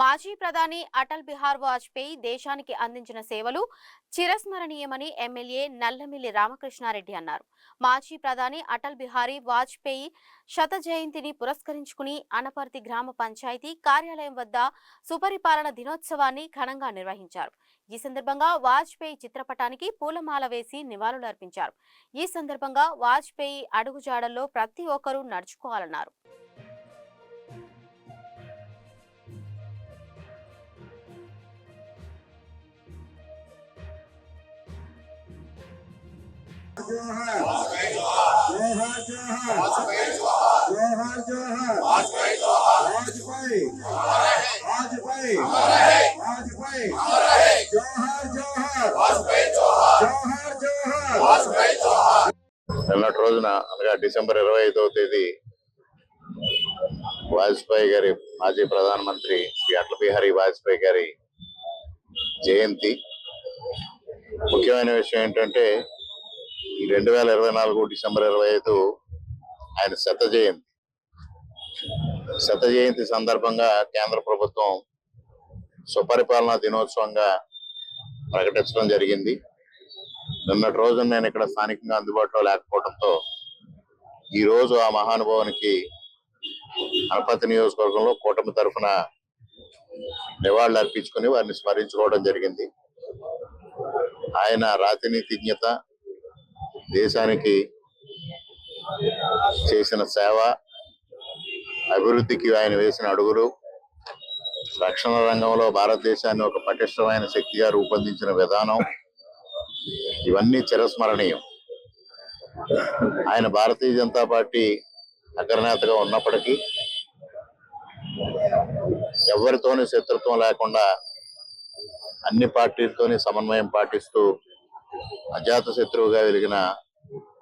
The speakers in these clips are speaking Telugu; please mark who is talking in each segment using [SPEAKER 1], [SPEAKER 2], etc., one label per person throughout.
[SPEAKER 1] మాజీ ప్రధాని అటల్ బిహార్ వాజ్పేయి దేశానికి అందించిన సేవలు చిరస్మరణీయమని ఎమ్మెల్యే నల్లమిల్లి రామకృష్ణారెడ్డి అన్నారు. మాజీ ప్రధాని అటల్ బిహారీ వాజ్పేయి శత జయంతిని పురస్కరించుకుని అనపర్తి గ్రామ పంచాయతీ కార్యాలయం వద్ద సుపరిపాలన దినోత్సవాన్ని ఘనంగా నిర్వహించారు. ఈ సందర్భంగా వాజ్పేయి చిత్రపటానికి పూలమాల వేసి నివాళులర్పించారు. ఈ సందర్భంగా వాజ్పేయి అడుగుజాడల్లో ప్రతి ఒక్కరూ నడుచుకోవాలన్నారు.
[SPEAKER 2] जोहर जोहर जोहर जोहर जोहर वाजपेयी वाजपेयी वाजपेयी जोहर जोहर जोहर जोहर
[SPEAKER 3] నిన్నటి రోజున అనగా డిసెంబర్ ఇరవై ఐదవ తేదీ వాజ్పేయి గారి మాజీ ప్రధానమంత్రి శ్రీ అటల్ బిహారీ వాజ్పేయి గారి జయంతి ముఖ్యమైన విషయం ఏంటంటే ఈ రెండు వేల ఇరవై నాలుగు డిసెంబర్ ఇరవై ఐదు ఆయన శత జయంతి. శత జయంతి సందర్భంగా కేంద్ర ప్రభుత్వం సుపరిపాలనా దినోత్సవంగా ప్రకటించడం జరిగింది. నిన్నటి రోజున నేను ఇక్కడ స్థానికంగా అందుబాటులో లేకపోవడంతో ఈ రోజు ఆ మహానుభావునికి అనపతి నియోజకవర్గంలో కూటమి తరఫున నివాళులు అర్పించుకుని వారిని స్మరించుకోవడం జరిగింది. ఆయన రాతినీతిజ్ఞత దేశానికి చేసిన సేవ అభివృద్ధికి ఆయన వేసిన అడుగులు రక్షణ రంగంలో భారతదేశాన్ని ఒక పటిష్టమైన శక్తిగా రూపొందించిన విధానం ఇవన్నీ చిరస్మరణీయం. ఆయన భారతీయ జనతా పార్టీ అగ్రనేతగా ఉన్నప్పటికీ ఎవరితోనూ శత్రుత్వం లేకుండా అన్ని పార్టీలతోని సమన్వయం పాటిస్తూ అజాత శత్రువుగా వెలిగిన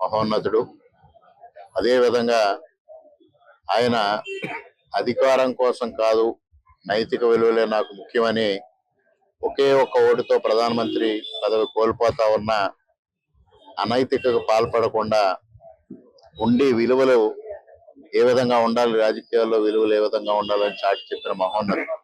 [SPEAKER 3] మహోన్నతుడు. అదే విధంగా ఆయన అధికారం కోసం కాదు నైతిక విలువలే నాకు ముఖ్యమని ఒకే ఒక్క ఓటుతో ప్రధానమంత్రి పదవి కోల్పోతా ఉన్న అనైతికకు పాల్పడకుండా ఉండే విలువలు ఏ విధంగా ఉండాలి రాజకీయాల్లో విలువలు ఏ విధంగా ఉండాలని చాటి చెప్పిన మహోన్నతుడు.